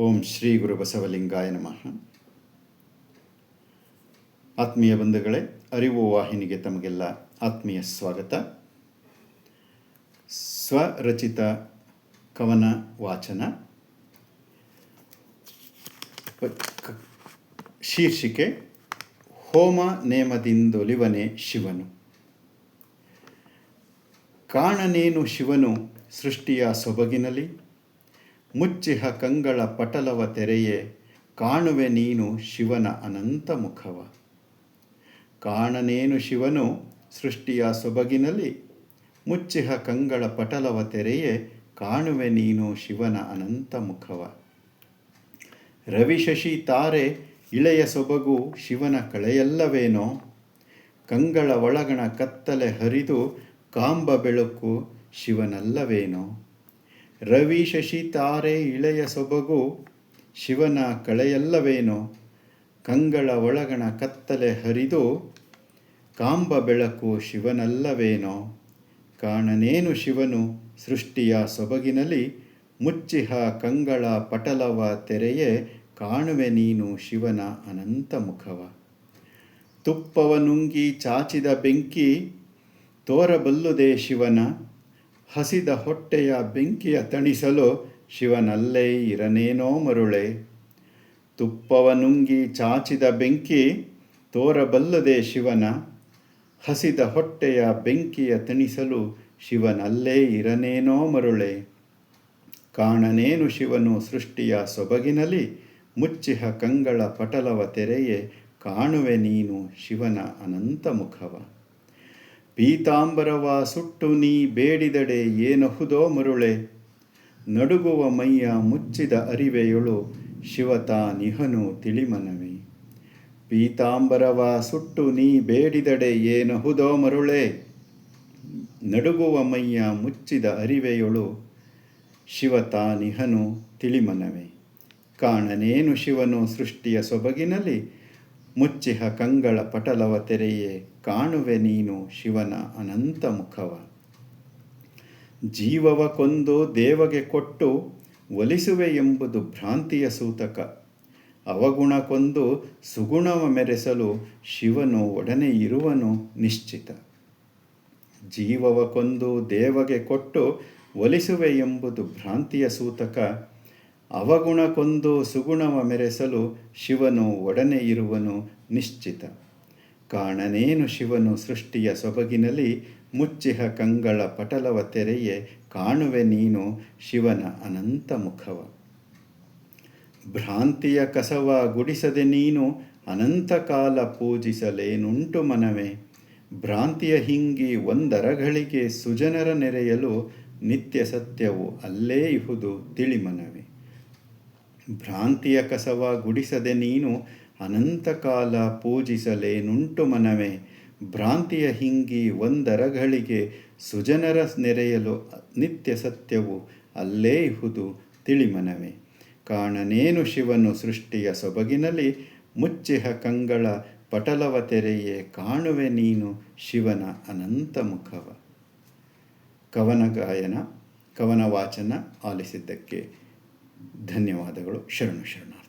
ಓಂ ಶ್ರೀ ಗುರು ಬಸವಲಿಂಗಾಯ ನಮಃ. ಆತ್ಮೀಯ ಬಂಧುಗಳೇ, ಅರಿವು ವಾಹಿನಿಗೆ ತಮಗೆಲ್ಲ ಆತ್ಮೀಯ ಸ್ವಾಗತ. ಸ್ವರಚಿತ ಕವನ ವಾಚನ. ಶೀರ್ಷಿಕೆ, ಹೋಮ ನೇಮದಿಂದೊಲಿವನೆ ಶಿವನು. ಕಾಣನೇನು ಶಿವನು ಸೃಷ್ಟಿಯ ಸೊಬಗಿನಲಿ ಮುಚ್ಚಿಹ ಕಂಗಳ ಪಟಲವ ತೆರೆಯೇ, ಕಾಣುವೆ ನೀನು ಶಿವನ ಅನಂತ ಮುಖವ. ಕಾಣನೇನು ಶಿವನು ಸೃಷ್ಟಿಯ ಸೊಬಗಿನಲ್ಲಿ, ಮುಚ್ಚಿಹ ಕಂಗಳ ಪಟಲವ ತೆರೆಯೇ, ಕಾಣುವೆ ನೀನು ಶಿವನ ಅನಂತ ಮುಖವ. ರವಿಶಶಿ ತಾರೆ ಇಳೆಯ ಸೊಬಗು ಶಿವನ ಕಳೆಯಲ್ಲವೇನೋ? ಕಂಗಳ ಒಳಗಣ ಕತ್ತಲೆ ಹರಿದು ಕಾಂಬ ಬೆಳಕು ಶಿವನಲ್ಲವೇನೋ? ರವಿ ಶಶಿ ತಾರೆ ಇಳೆಯ ಸೊಬಗು, ಶಿವನ ಕಳೆಯಲ್ಲವೇನೋ, ಕಂಗಳ ಒಳಗಣ ಕತ್ತಲೆ ಹರಿದು, ಕಾಂಬ ಬೆಳಕು ಶಿವನಲ್ಲವೇನೋ, ಕಾಣನೇನು ಶಿವನು ಸೃಷ್ಟಿಯ ಸೊಬಗಿನಲ್ಲಿ, ಮುಚ್ಚಿಹ ಕಂಗಳ ಪಟಲವ ತೆರೆಯೇ ಕಾಣುವೆ ನೀನು ಶಿವನ ಅನಂತ ಮುಖವ. ತುಪ್ಪವ ನುಂಗಿ ಚಾಚಿದ ಬೆಂಕಿ, ತೋರಬಲ್ಲುದೇ ಶಿವನ ಹಸಿದ ಹೊಟ್ಟೆಯ ಬೆಂಕಿಯ ತಣಿಸಲು ಶಿವನಲ್ಲೇ ಇರನೇನೋ ಮರುಳೆ. ತುಪ್ಪವ ನುಂಗಿ ಚಾಚಿದ ಬೆಂಕಿ ತೋರಬಲ್ಲದೆ ಶಿವನ. ಹಸಿದ ಹೊಟ್ಟೆಯ ಬೆಂಕಿಯ ತಣಿಸಲು ಶಿವನಲ್ಲೇ ಇರನೇನೋ ಮರುಳೆ. ಕಾಣನೇನು ಶಿವನು ಸೃಷ್ಟಿಯ ಸೊಬಗಿನಲ್ಲಿ, ಮುಚ್ಚಿಹ ಕಂಗಳ ಪಟಲವ ತೆರೆಯೇ ಕಾಣುವೆ ನೀನು ಶಿವನ ಅನಂತ ಮುಖವ. ಪೀತಾಂಬರವ ಸುಟ್ಟು ನೀ ಬೇಡಿದಡೆ ಏನಹುದೋ ಮರುಳೆ? ನಡುಗುವ ಮೈಯ ಮುಚ್ಚಿದ ಅರಿವೆಯೊಳು ಶಿವತ ನಿಹನು ತಿಳಿಮನವಿ. ಪೀತಾಂಬರವ ಸುಟ್ಟು ನೀ ಬೇಡಿದಡೆ ಏನಹುದೋ ಮರುಳೆ? ನಡುಗುವ ಮೈಯ ಮುಚ್ಚಿದ ಅರಿವೆಯೊಳು ಶಿವತ ನಿಹನು ತಿಳಿಮನವೆ. ಕಾಣನೇನು ಶಿವನು ಸೃಷ್ಟಿಯ ಸೊಬಗಿನಲ್ಲಿ? ಮುಚ್ಚಿಹ ಕಂಗಳ ಪಟಲವ ತೆರೆಯೇ ಕಾಣುವೆ ನೀನು ಶಿವನ ಅನಂತ ಮುಖವ. ಜೀವವ ಕೊಂದು ದೇವಗೆ ಕೊಟ್ಟು ಒಲಿಸುವೆ ಎಂಬುದು ಭ್ರಾಂತಿಯ ಸೂತಕ. ಅವಗುಣ ಕೊಂದು ಸುಗುಣವ ಮೆರೆಸಲು ಶಿವನು ಒಡನೆ ಇರುವನು ನಿಶ್ಚಿತ. ಜೀವವ ಕೊಂದು ದೇವಗೆ ಕೊಟ್ಟು ಒಲಿಸುವೆ ಎಂಬುದು ಭ್ರಾಂತಿಯ ಸೂತಕ. ಅವಗುಣ ಕೊಂದು ಸುಗುಣವ ಮೆರೆಸಲು ಶಿವನು ಒಡನೆ ಇರುವನು ನಿಶ್ಚಿತ. ಕಾಣನೇನು ಶಿವನು ಸೃಷ್ಟಿಯ ಸೊಬಗಿನಲ್ಲಿ ಮುಚ್ಚಿಹ ಕಂಗಳ ಪಟಲವ ತೆರೆಯೇ ಕಾಣುವೆ ನೀನು ಶಿವನ ಅನಂತ ಮುಖವ. ಭ್ರಾಂತಿಯ ಕಸವ ಗುಡಿಸದೆ ನೀನು ಅನಂತ ಕಾಲ ಪೂಜಿಸಲೇನುಂಟು ಮನವೇ. ಭ್ರಾಂತಿಯ ಹಿಂಗಿ ಒಂದರ ಗಳಿಗೆ ಸುಜನರ ನೆರೆಯಲು ನಿತ್ಯ ಸತ್ಯವು ಅಲ್ಲೇ ಇಹುದು ತಿಳಿಮನವೇ ಭ್ರಾಂತಿಯ ಕಸವ ಗುಡಿಸದೆ ನೀನು ಅನಂತ ಕಾಲ ಪೂಜಿಸಲೇನುಂಟು ಮನವೇ? ಭ್ರಾಂತಿಯ ಹಿಂಗಿ ಒಂದರಗಳಿಗೆ ಸುಜನರ ನೆರೆಯಲು ನಿತ್ಯ ಸತ್ಯವು ಅಲ್ಲೇ ಇಹುದು ತಿಳಿಮನವೆ? ಕಾಣನೇನು ಶಿವನು ಸೃಷ್ಟಿಯ ಸೊಬಗಿನಲ್ಲಿ? ಮುಚ್ಚಿಹ ಕಂಗಳ ಪಟಲವ ತೆರೆಯೇ ಕಾಣುವೆ ನೀನು ಶಿವನ ಅನಂತ ಮುಖವ ಕವನ ಗಾಯನ, ಕವನ ವಾಚನ ಆಲಿಸಿದ್ದಕ್ಕೆ ಧನ್ಯವಾದಗಳು. ಶರಣು ಶರಣ